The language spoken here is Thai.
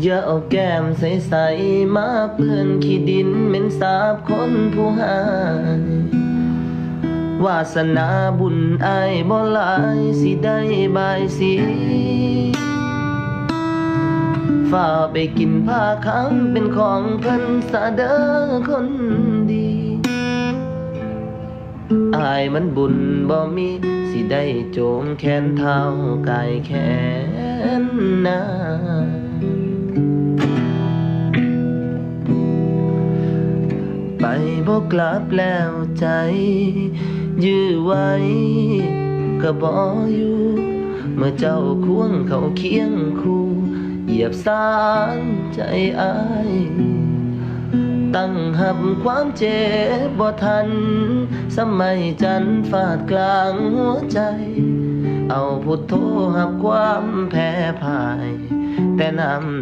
อย่าเอาแก้มใสๆมาเปื้อนขี้ดินเหม็นสาบคนผู้หายวาสนาบุญอายบ่หลายสิได้บายสีฝ่าไปกินผ้าค้างเป็นของเพิ่นสาเด้อคนดีอายมันบุญบ่มีสิได้โจมแขนเท้ากายแขนนา ไปบ่กลับแล้วใจ ยื้อไว้ก็บ่อยู่ เมื่อเจ้าควงเขาเคียงคู่เหยียบสารใจอายตั้งหับความเจ็บบ่ทัน สมัยจันฟาดกลางหัวใจ เอาพุทโธหับความแพ้พ่าย แต่น้ำ